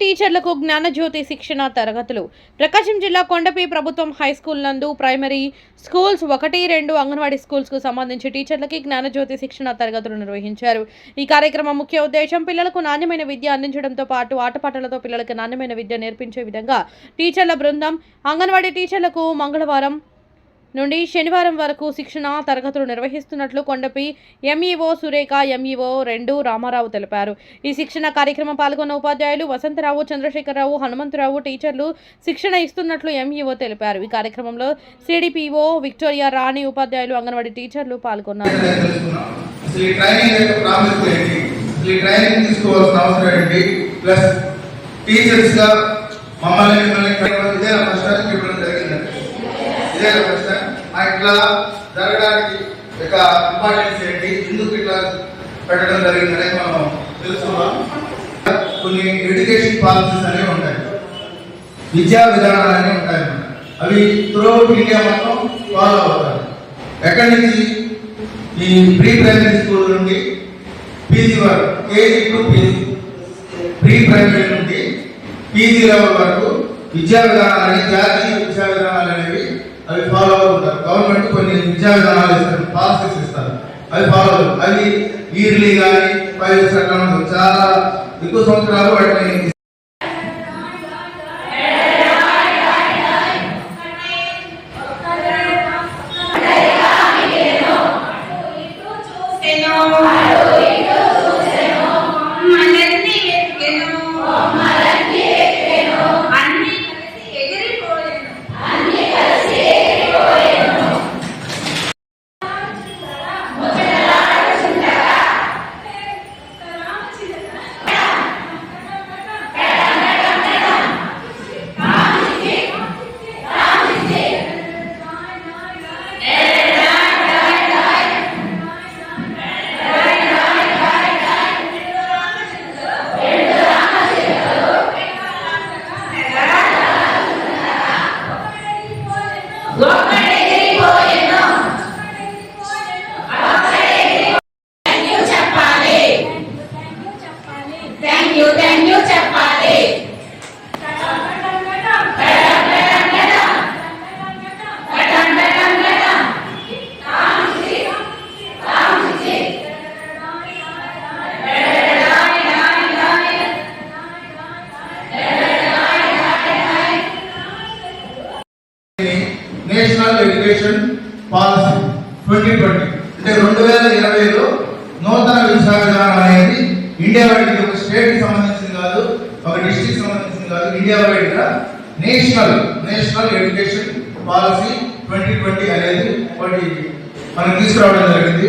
టీచర్లకు జ్ఞానజ్యోతి శిక్షణ తరగతులు. ప్రకాశం జిల్లా కొండపి ప్రభుత్వం హై స్కూల్ నందు ప్రైమరీ స్కూల్స్ ఒకటి రెండు అంగన్వాడీ స్కూల్స్కు సంబంధించి టీచర్లకి జ్ఞానజ్యోతి శిక్షణ తరగతులు నిర్వహించారు. ఈ కార్యక్రమం ముఖ్య ఉద్దేశం పిల్లలకు నాణ్యమైన విద్య అందించడంతో పాటు ఆటపాటలతో పిల్లలకు నాణ్యమైన విద్య నేర్పించే విధంగా టీచర్ల బృందం అంగన్వాడీ టీచర్లకు మంగళవారం నుండి శనివారం వరకు శిక్షణ తరగతులు నిర్వహిస్తున్నట్లు కొండపి ఎంఈఓ సురేఖ ఎంఈఓ రెండు రామారావు తెలిపారు. ఈ శిక్షణ కార్యక్రమం పాల్గొన్న ఉపాధ్యాయులు వసంతరావు చంద్రశేఖరరావు హనుమంతరావు టీచర్లు శిక్షణ ఇస్తున్నట్లు ఎంఈఓ తెలిపారు. ఈ కార్యక్రమంలో సిడిపిఓ విక్టోరియా రాణి ఉపాధ్యాయులు అంగన్వాడీ టీచర్లు పాల్గొన్నారు. టీచర్స్గా మమ్మల్ని మిమ్మల్ని ఇదే ప్రశ్న ఇట్లా జరగడానికి యొక్క ఇంపార్టెన్స్ ఏంటి? ఎందుకు ఇట్లా పెట్టడం జరిగిందని మనం తెలుసుకున్నాం కొన్ని ఎడ్యుకేషన్ పాలసీస్ అనేవి ఉంటాయి. విద్యా విధానాలు అనేవి ఉంటాయి. అవి త్రూఅవుట్ ఇండియా మొత్తం ఫాలో అవుతాయి. ఎక్కడి నుంచి? ఈ ప్రీ ప్రైమరీ స్కూల్ నుండి పీజీ వరకు KG to PG pre primary నుండి పీజీ లెవెల్ వరకు విద్యా విధానాలని జాతీయ విద్యా విధానాలు అనేవి అవి ఫాలో అవుతారు గవర్నమెంట్ కొన్ని విద్యా విధానాలు ఇస్తారు పాలసీస్ ఇస్తారు. అవి ఫాలో అవుతారు అవి ఇయర్లీ కానీ ఫైవ్ ఇయర్స్ అట్లా చాలా ఎక్కువ సంవత్సరాలు వాటిని థ్యాంక్ యూ థ్యాంక్ యూ చెప్పాలి. National education policy twenty twenty అంటే రెండు వేల ఇరవైలో నూతన విద్యా విధానం అనేది ఇండియా వైడ్ స్టేట్కి సంబంధించింది కాదు ఒక డిస్ట్రిక్ట్ సంబంధించింది కాదు ఇండియా వైడ్గా national national education policy twenty twenty అనేది ఒకటి మనం తీసుకురావడం జరిగింది.